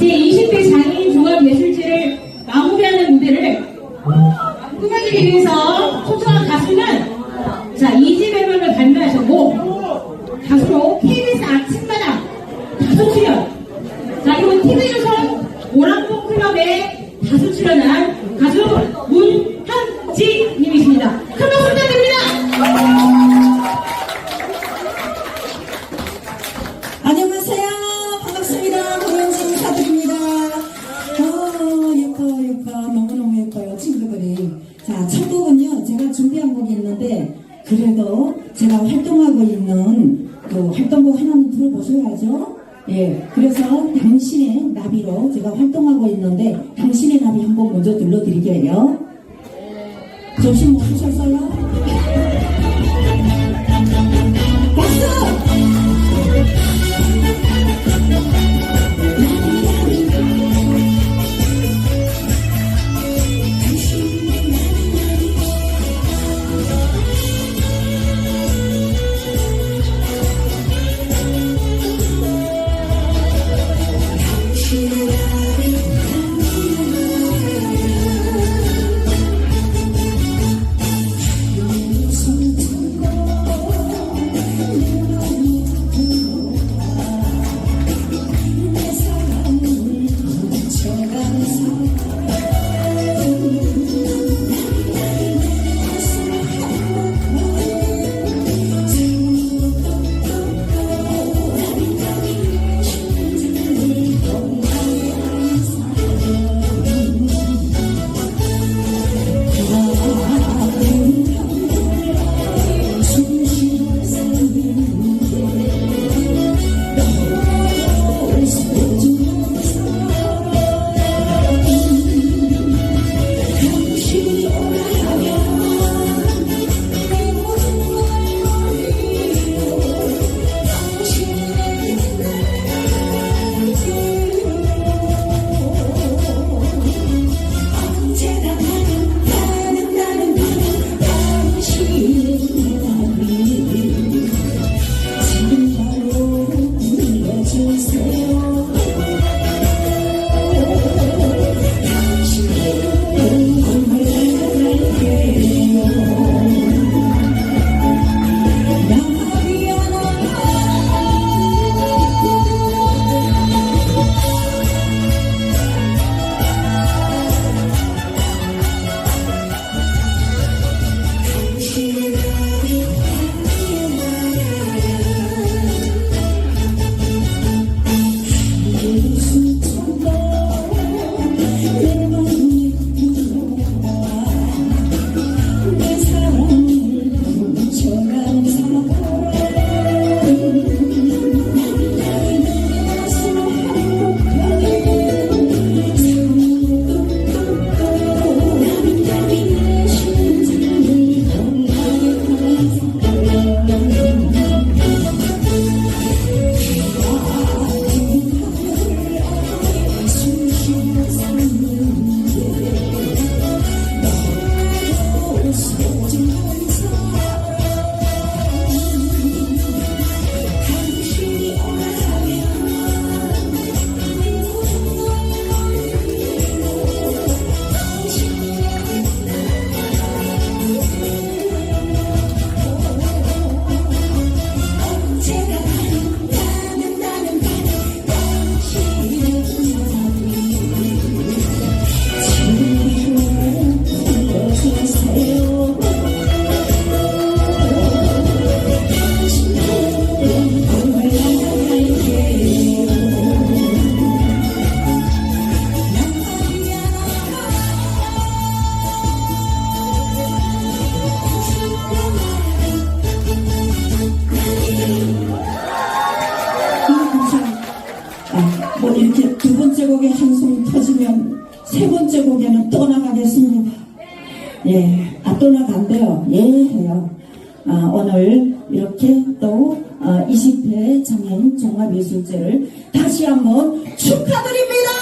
제20회 장애인 종합예술제를 마무리하는 무대를 꾸며주기 위해서 초청한 가수는 자, 이집 앨범을 발매하셨고 가수로 KBS 아침마당 다수 출연. 자, 그리고 TV조선 오랑캐 클럽에 다수 출연한 가수 문 그래도 제가 활동하고 있는 그 활동곡 하나는 들어보셔야죠. 예, 그래서 당신의 나비로 제가 활동하고 있는데, 당신의 나비 한곡 먼저 들려드릴게요. 정신 못 주셨어요? 곡에 한숨 터지면 세 번째 곡에는 또 나가겠습니다. 예, 아, 또 나간대요. 예, 해요. 아, 오늘 이렇게 또 어, 20회 장애인 종합예술제를 다시 한번 축하드립니다!